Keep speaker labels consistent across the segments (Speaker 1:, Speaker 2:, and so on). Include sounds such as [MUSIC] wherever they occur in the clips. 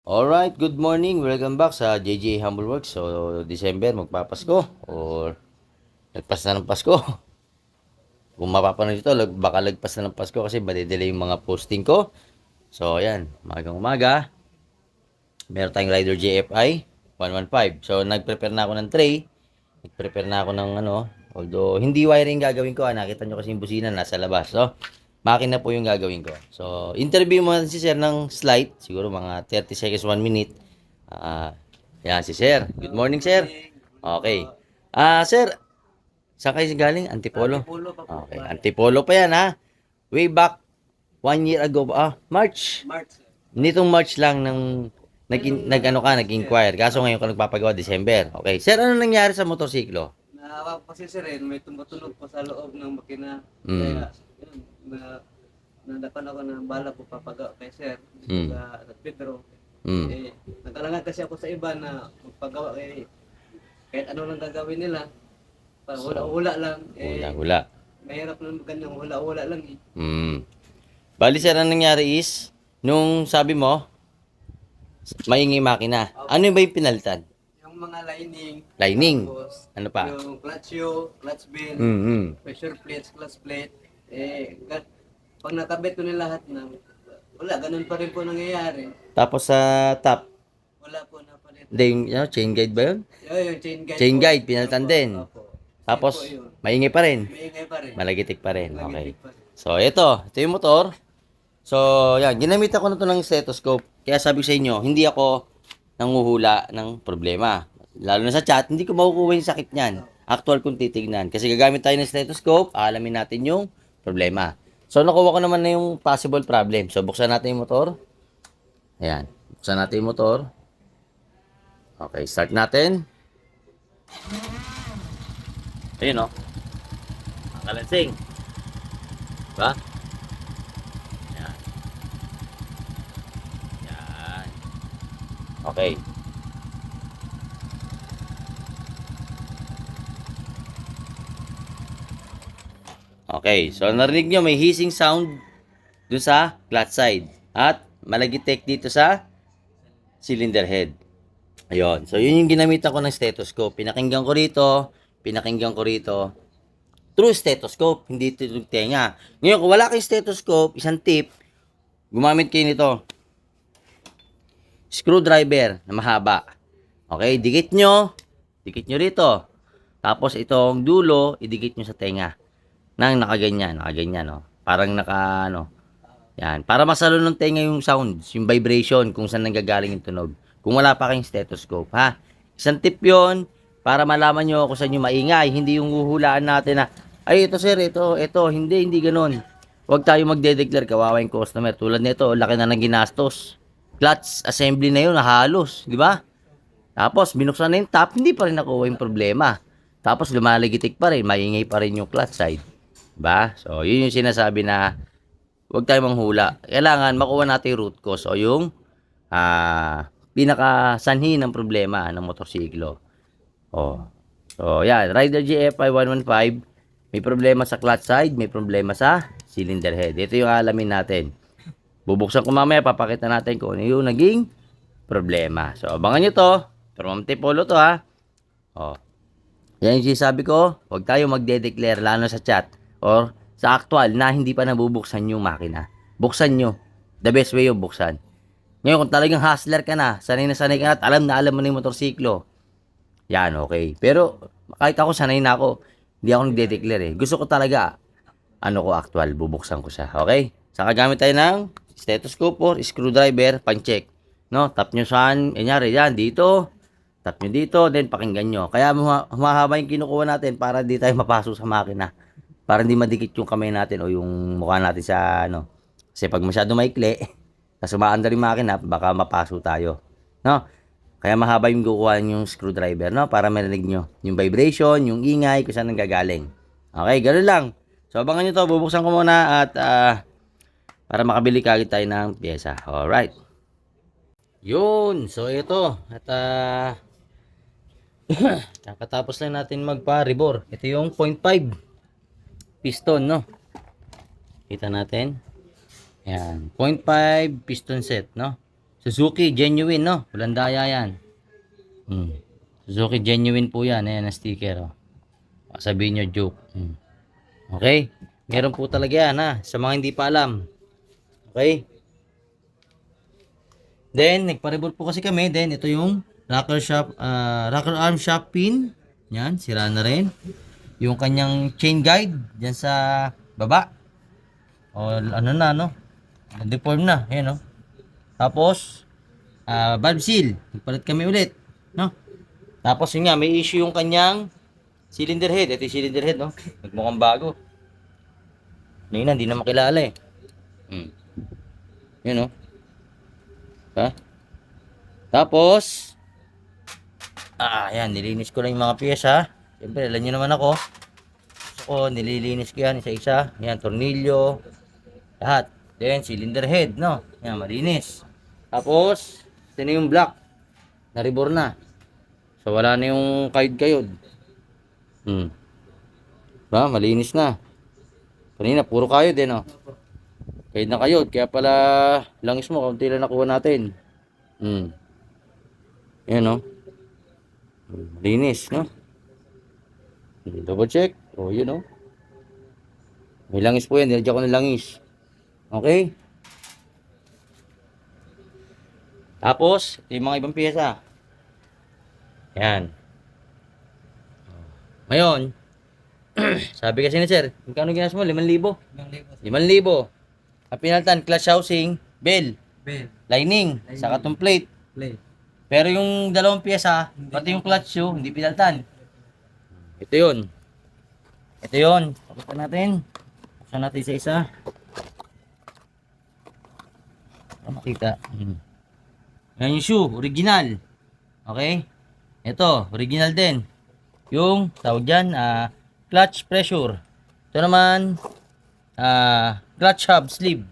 Speaker 1: Alright, good morning. Welcome back sa JJ Humble Works. So, December, magpapasko or nagpas na ng Pasko. [LAUGHS] Kung mapapanood ito, baka lagpas na ng Pasko kasi madidelay yung mga posting ko. So, ayan, magang umaga. Meron tayong Rider JFI 115. So, nag-prepare na ako ng tray. Nag-prepare na ako ng ano, although hindi wiring gagawin ko. Ah, nakita nyo kasi yung busina nasa labas. So, makina po yung gagawin ko. So, interview mo si Sir ng slide. Siguro mga 30 seconds, 1 minute. Ah, yan si Sir. Good morning, Sir. Okay. Ah, Sir, saan kayo galing? Antipolo?
Speaker 2: Pa po.
Speaker 1: Okay, Antipolo pa yan ha. Way back one year ago ba? Ah, March.
Speaker 2: March.
Speaker 1: Nitong March lang nang nag, nag ano ka, nag-inquire. Kaso ngayon ka nagpapagawa, December. Okay. Sir, ano nangyari sa motorsiklo?
Speaker 2: Nahawa po si Sir Ren, may tumutunog po sa loob ng makina.
Speaker 1: Mm.
Speaker 2: Kaya, nadapan ako ng bala po papagawa kay Sir.
Speaker 1: Mm.
Speaker 2: Sa Pedro.
Speaker 1: Hmm.
Speaker 2: Eh, nagkalangan kasi ako sa iba na magpagawa kay kahit ano lang gagawin nila. Pa, hula-hula lang. Eh,
Speaker 1: Hula, hula.
Speaker 2: mahirap lang ganyang hula-hula lang eh.
Speaker 1: Hmm. Bali, sir, ang nangyari is, nung sabi mo, maingay makina. Ano yung ba yung pinalitan?
Speaker 2: Yung mga lining.
Speaker 1: Lining.
Speaker 2: Tapos,
Speaker 1: Ano pa?
Speaker 2: Yung clutch yo, clutch bin,
Speaker 1: Hmm, hmm.
Speaker 2: pressure plates, clutch plate, eh, pag nakabit ko na lahat na, wala, ganun pa rin po nangyayari.
Speaker 1: Tapos sa top,
Speaker 2: Wala po na pa rin.
Speaker 1: hindi yung ano, chain guide ba yun?
Speaker 2: Yung, yung chain guide
Speaker 1: Chain
Speaker 2: po.
Speaker 1: guide, pinalitan
Speaker 2: Opo,
Speaker 1: din.
Speaker 2: opo.
Speaker 1: Tapos,
Speaker 2: po yun.
Speaker 1: maingay pa rin.
Speaker 2: May ingay pa rin.
Speaker 1: Malagitik pa rin. Okay.
Speaker 2: Magitik pa rin.
Speaker 1: So, ito. Ito yung motor. So, yan. Ginamit ako na to ng stethoscope. Kaya sabi ko sa inyo, hindi ako nanguhula ng problema. Lalo na sa chat, hindi ko makukuha yung sakit niyan. Actual kung titignan. Kasi gagamit tayo ng stethoscope, alamin natin yung problema. So, nakuha ko naman na yung possible problem. So, buksan natin yung motor. Ayan. Buksan natin yung motor. Okay, start natin. Ayun, oh. Ang kalansing. Diba? Yan. Yan. Okay. Okay, so narinig nyo may hissing sound dun sa clutch side. At malagitek dito sa cylinder head. Ayun. So, yun yung ginamitan ko ng stethoscope. Pinakinggan ko rito, pinakinggan ko rito. True stethoscope, hindi yung tenga. Ngayon, kung wala kayong stethoscope, isang tip, gumamit kayo nito. Screwdriver na mahaba. Okay, dikit nyo, dikit nyo rito. Tapos itong dulo, idikit nyo sa tenga. Nang nakaganyan, nakaganyan, no? Parang naka, ano, yan. Para masalo ng tenga yung sounds, yung vibration, kung saan nanggagaling yung tunog. Kung wala pa kayong stethoscope, ha? Isang tip yon para malaman nyo kung saan yung maingay. Hindi yung huhulaan natin na, ay, ito sir, ito, ito. Hindi, hindi ganun. Huwag tayo magde-declare kawawa yung customer. Tulad nito, laki na ng ginastos. Clutch assembly na yun, halos, di ba? Tapos, binuksan na yung top, hindi pa rin nakuha yung problema. Tapos, lumalagitik pa rin, maingay pa rin yung clutch side. Diba? So, yun yung sinasabi na huwag tayo manghula. Kailangan makuha natin root cause o yung ah pinakasanhi ng problema ng motorsiklo. Oh. So, yan. Rider GFI 115, may problema sa clutch side, may problema sa cylinder head. Ito yung alamin natin. Bubuksan ko mamaya, papakita natin kung ano yung naging problema. So, abangan nyo to. From Tipolo to ha. Oh. Yan yung sinasabi ko, huwag tayo magde-declare lalo sa chat or sa actual na hindi pa nabubuksan yung makina. Buksan nyo. The best way yung buksan. Ngayon, kung talagang hustler ka na, sanay na sanay ka na, at alam na alam mo na yung motorsiklo, yan, okay. Pero, kahit ako, sanay na ako, hindi ako nagde-declare eh. Gusto ko talaga, ano ko actual, bubuksan ko siya, okay? Saka gamit tayo ng stethoscope or screwdriver, pan-check. No, tap nyo saan, enyari, yan, dito, tap nyo dito, then pakinggan nyo. Kaya huma- humahaba yung kinukuha natin para di tayo mapasok sa makina. Para hindi madikit yung kamay natin o yung mukha natin sa ano. Kasi pag masyado maikli, [LAUGHS] tapos umaandar yung makina, baka mapaso tayo. No? Kaya mahaba yung kukuha yung screwdriver, no? Para marinig nyo yung vibration, yung ingay, kung saan nanggagaling. Okay, ganoon lang. So, abangan nyo to. Bubuksan ko muna at ah, para makabili kagad tayo ng pyesa. Alright. Yun. So, ito. At ah, [CLEARS THROAT] kakatapos lang natin magpa-rebore. Ito yung 0.5 piston, no? Kita natin. Yan. 0.5 piston set, no? Suzuki genuine, no? Walang daya yan. Hmm. Suzuki genuine po yan. Ayan ang sticker, oh. Sabihin nyo, joke. Hmm. Okay? Meron po talaga yan, ha? Sa mga hindi pa alam. Okay? Then, nagpa-reboot po kasi kami. Then, ito yung rocker shop, ah, rocker arm shop pin. Yan, sira na rin. Yung kanyang chain guide, dyan sa baba. O, ano na, no? Deform na, yan, no? Tapos, ah, valve seal. Nagpalit kami ulit, no? Tapos, yun nga, may issue yung kanyang cylinder head. Ito yung cylinder head, no? Nagmukhang bago. Ngayon na, hindi na makilala eh. Hmm. Yun, no? Ha? Tapos, ah, yan, nilinis ko lang yung mga piyesa. Siyempre, alam nyo naman ako. Gusto ko, nililinis ko yan isa-isa. Yan, tornilyo, lahat. Then, cylinder head, no? Yan, malinis. Tapos, ito na yung black. Naribor na. So, wala na yung kayod-kayod. Hmm. Ba, malinis na. Kanina, puro kayod eh, no? Kayod na kayod. Kaya pala, langis mo, kaunti lang nakuha natin. Hmm. Yan, no? Hmm, Malinis, no? Hmm, Double check. O, yun, no? May langis po yan. Nilagyan ko ng langis. Okay? Tapos, yung mga ibang pyesa. Yan. Ngayon, [CLEARS THROAT] sabi kasi ni sir, magkano ginas mo? 5,000?
Speaker 2: Ibang libo.
Speaker 1: 5,000. Ang pinaltan, clutch housing, bell,
Speaker 2: Ben,
Speaker 1: lining, saka tong plate.
Speaker 2: play.
Speaker 1: Pero yung dalawang pyesa, pati yung clutch shoe, hindi pinaltan. Ito yun. Ito yun. Pakita natin. Buksan natin sa isa. Para makita. Hmm. Yan yung shoe, original. Okay? Ito, original din. Yung, tawag dyan, ah, clutch pressure. Ito naman, ah, clutch hub sleeve.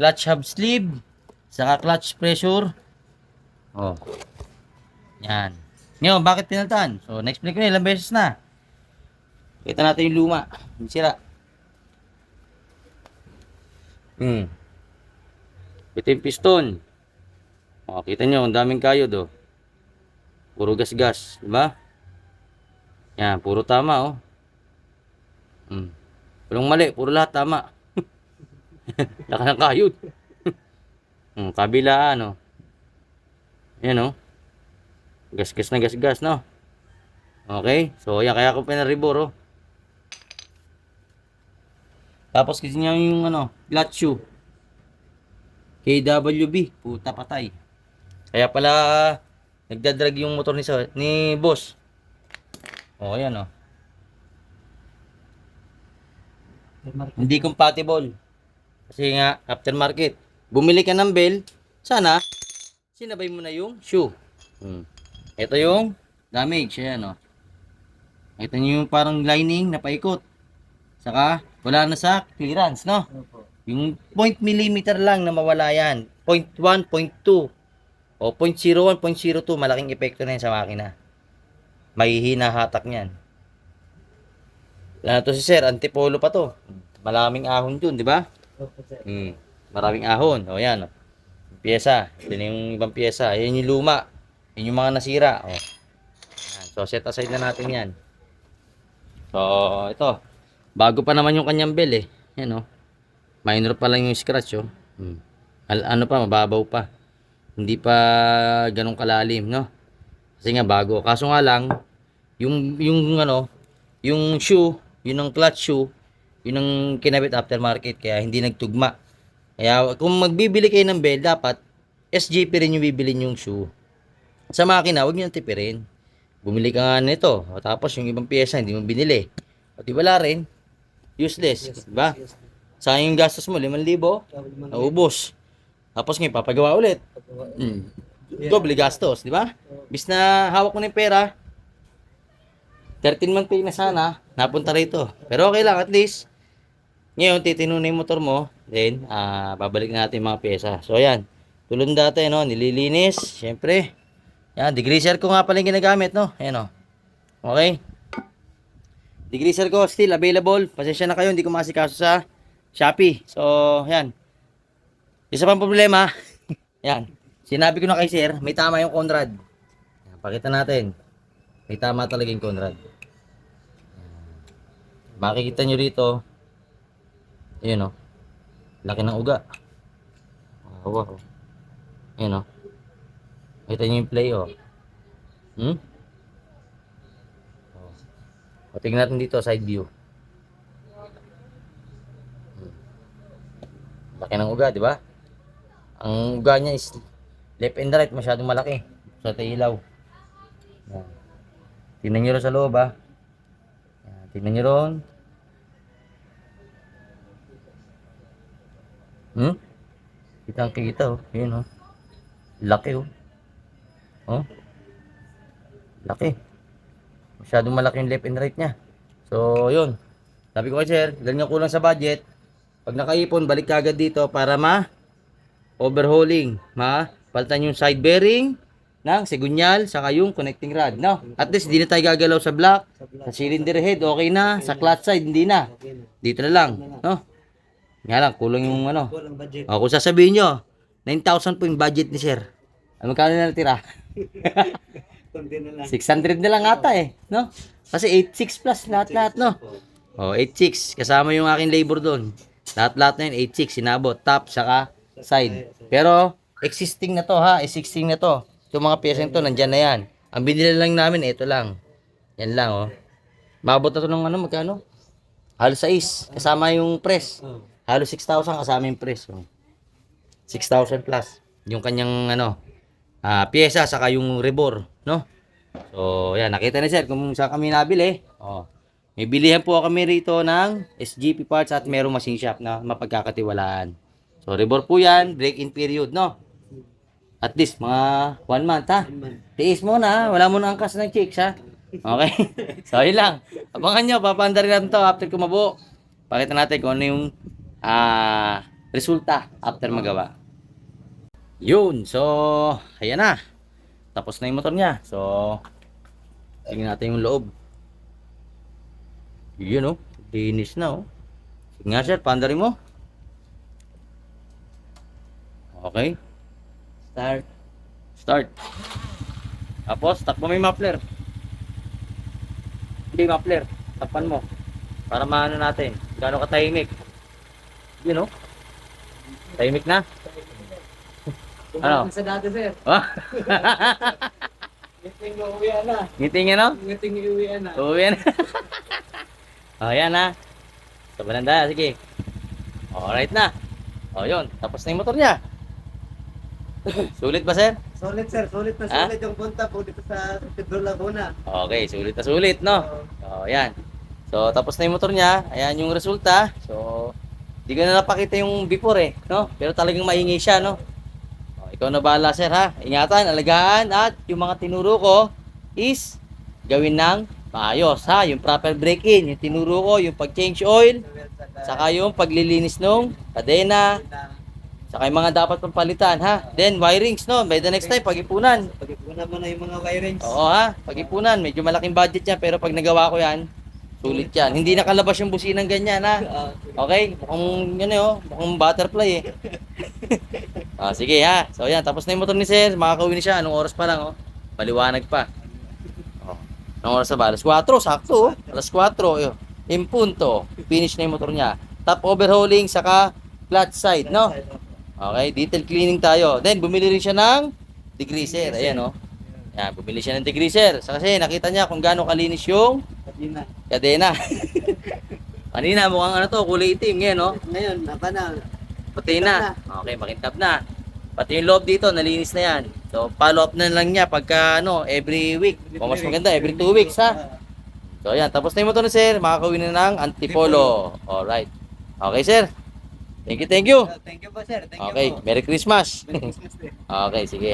Speaker 1: Clutch hub sleeve, saka clutch pressure. Oh. Yan. Ngayon, bakit pinaltan? So, na-explain ko na ilang beses na. Kita natin yung luma. Yung sira. Hmm. Ito yung piston. O, kita nyo, ang daming kayod, oh. Puro gas-gas, di ba? Yan, puro tama, oh. Hmm. Walang mali, puro lahat tama. [LAUGHS] Laka ng kayod. [LAUGHS] hmm, kabila, ano. Yan, oh. Gas-gas na gas-gas, no? Okay? So, yan. Kaya ako pinaribor, oh. Tapos kasi niya yung, ano, shoe. KWB. Puta patay. Kaya pala, nagdadrag yung motor ni, sa- ni boss. Oh, yan, oh. Hindi compatible. Kasi nga, aftermarket. Bumili ka ng bell, sana, sinabay mo na yung shoe. Hmm. Ito yung damage. Ayan, oh. Ito yung parang lining na paikot. Saka, wala na sa clearance, no?
Speaker 2: Opo.
Speaker 1: Yung point millimeter lang na mawala yan. Point 1, point 2. O point 01, point 02. Malaking epekto na yan sa makina. May hinahatak niyan. Ano to si sir? Antipolo pa to. Maraming ahon dun, di ba?
Speaker 2: Opo, sir.
Speaker 1: Hmm. Maraming ahon. O yan. O. Pyesa. Na yung ibang pyesa. Ayan yung luma. Yan yung mga nasira. O. Yan. So set aside na natin yan. So ito. Bago pa naman yung kanyang bell eh. Yan o. Minor pa lang yung scratch oh. Hmm. Al- ano pa, mababaw pa. Hindi pa ganun kalalim, no? Kasi nga bago. Kaso nga lang, yung, yung ano, yung shoe, yun ang clutch shoe, yun ang kinabit aftermarket, kaya hindi nagtugma. Kaya kung magbibili kayo ng bell, dapat SJP rin yung bibili yung shoe. Sa makina, huwag nyo tipirin. Bumili ka nga nito, o tapos yung ibang pyesa hindi mo binili. O di wala rin, useless, di ba?
Speaker 2: Yes.
Speaker 1: Sayang yung gastos mo, 5,000,
Speaker 2: Sabi naman,
Speaker 1: naubos. Tapos ngayon, papagawa ulit. Mm. Doble gastos, di ba? Bis na hawak mo na yung pera, 13 month pay na sana, napunta rito. Pero okay lang, at least, ngayon, titino na yung motor mo, then, ah babalik natin yung mga pyesa. So, ayan, tulong dati, no, nililinis, syempre. Yan, degreaser ko nga pala yung ginagamit, no? Ayan, oh. Okay? Degreaser ko, still available. Pasensya na kayo, hindi ko makasikaso sa Shopee. So, yan. Isa pang problema, [LAUGHS] yan. Sinabi ko na kay sir, may tama yung Conrad. Pakita natin. May tama talaga yung Conrad. Makikita nyo rito. Ayun o. Laki ng uga. Wow. Ayun o. Kita nyo yung play o. Hmm? O, tingnan natin dito, side view. Hmm. Laki ng uga, di ba? Ang uga niya is left and right, masyadong malaki. Sa. Yan. Tingnan nyo rin sa loob, ha? Yan. Tingnan nyo ron. Hmm? Kitang kita, oh. Yun, oh. Laki, oh. Oh. Laki. Masyadong malaki yung left and right niya. So, yun. Sabi ko kay sir, dahil nga kulang sa budget, pag nakaipon, balik ka agad dito para ma overhauling, ma palitan yung side bearing ng segunyal saka yung connecting rod, no? At least hindi na tayo gagalaw sa block,
Speaker 2: Sa
Speaker 1: cylinder head, okay na, sa clutch side hindi na. Dito na lang, no? Nga lang, kulang yung ano. O, kung sasabihin nyo, 9,000 po yung budget ni sir. Ano magkano na natira? [LAUGHS]
Speaker 2: Kundi na lang.
Speaker 1: 600 na lang ata eh, no? Kasi 8,600 plus lahat-lahat, no? Oh, 8,600. Kasama yung aking labor doon. Lahat-lahat na yun, 8,600. Sinabot, top, saka side. Pero, existing na to ha. Existing na to. Yung mga pyesa to, nandyan na yan. Ang binili lang namin, ito lang. Yan lang, oh. Mabot na to ng ano, magkano? Halos 6. Kasama yung press. Halos 6,000 kasama yung press. Oh. 6,000 plus. Yung kanyang, ano, ah pyesa, saka yung rebor, no? So, yan, nakita ni sir kung saan kami nabili. Oh. May bilihan po kami rito ng SGP parts at merong machine shop na mapagkakatiwalaan. So, rebor po yan, break-in period, no? At least, mga one month, ha?
Speaker 2: Man.
Speaker 1: Tiis mo na, wala mo na angkas ng chicks, ha? Okay? [LAUGHS] so, yun lang. Abangan nyo, papaandar natin to after kumabuo. Pakita natin kung ano yung ah resulta after magawa. Yun, so, ayan na. Tapos na yung motor niya. So, tingnan natin yung loob. Yun, oh. Linis na, oh. Sige nga, sir, paandarin mo. Okay.
Speaker 2: Start.
Speaker 1: Start. Tapos, takbo mo yung muffler. Hindi, muffler. Takpan mo. Para maano natin. Gano'ng katahimik. Yun, oh. Tahimik na. Ano?
Speaker 2: Sa dati, sir.
Speaker 1: Ah, [LAUGHS]
Speaker 2: Ngiting uuwi na.
Speaker 1: ngiting yan, oh.
Speaker 2: Ngiting uuwi na.
Speaker 1: Uwi na. oh, yan na. Sa balanda, sige. Alright na. O, yun. Tapos na yung motor niya. [COUGHS] Sulit ba, sir?
Speaker 2: Solid, sir. Solid na
Speaker 1: Ha?
Speaker 2: solid yung punta po dito sa Pedro Laguna.
Speaker 1: Okay, sulit na sulit, no? So, yan. So, tapos na yung motor niya. Ayan yung resulta. So, di ko na napakita yung before eh, no? Pero talagang maingay siya, no? Ikaw na bahala, sir, ha? Ingatan, alagaan, at yung mga tinuro ko is gawin ng maayos, ha? Yung proper break-in, yung tinuro ko, yung pag-change oil, saka yung paglilinis nung kadena, saka yung mga dapat pang palitan, ha? Then, wirings, no? By the next time, pag-ipunan.
Speaker 2: Pag-ipunan mo na yung mga wirings.
Speaker 1: Oo ha, pag-ipunan, medyo malaking budget yan, pero pag nagawa ko yan, sulit yan. Hindi nakalabas yung businang ganyan ha.
Speaker 2: Ah,
Speaker 1: Okay, mukhang ano oh, mukhang butterfly eh. [LAUGHS] ah, sige ha. So yan, tapos na yung motor ni Sir, makakauwi na siya. Anong oras pa lang oh? Paliwanag pa. Oh. Anong oras na ba? Alas 4, sakto oh. Alas 4, yun. In punto, finish na yung motor niya. Top overhauling, saka clutch side, no? Okay, detail cleaning tayo. Then, bumili rin siya ng degreaser. Ayan, oh. Yan, bumili siya ng degreaser. Sa kasi nakita niya kung gaano kalinis yung
Speaker 2: Sabi na.
Speaker 1: kadena. [LAUGHS] Kanina, mukhang ano to, kulay itim. Ngayon, no?
Speaker 2: Ngayon, napa na.
Speaker 1: Pati na. Okay, makintab na. Pati yung loob dito, nalinis na yan. So, follow up na lang niya pagka, ano, every week. O mas maganda, every two weeks, ha? So, yan. Tapos na yung motor ni sir. Makakawin na ng Antipolo. Alright. Okay, sir. Thank you, thank you.
Speaker 2: Thank you po, sir. Thank
Speaker 1: Okay,
Speaker 2: you po.
Speaker 1: Merry Christmas.
Speaker 2: Merry Christmas, sir. [LAUGHS]
Speaker 1: Okay, sige.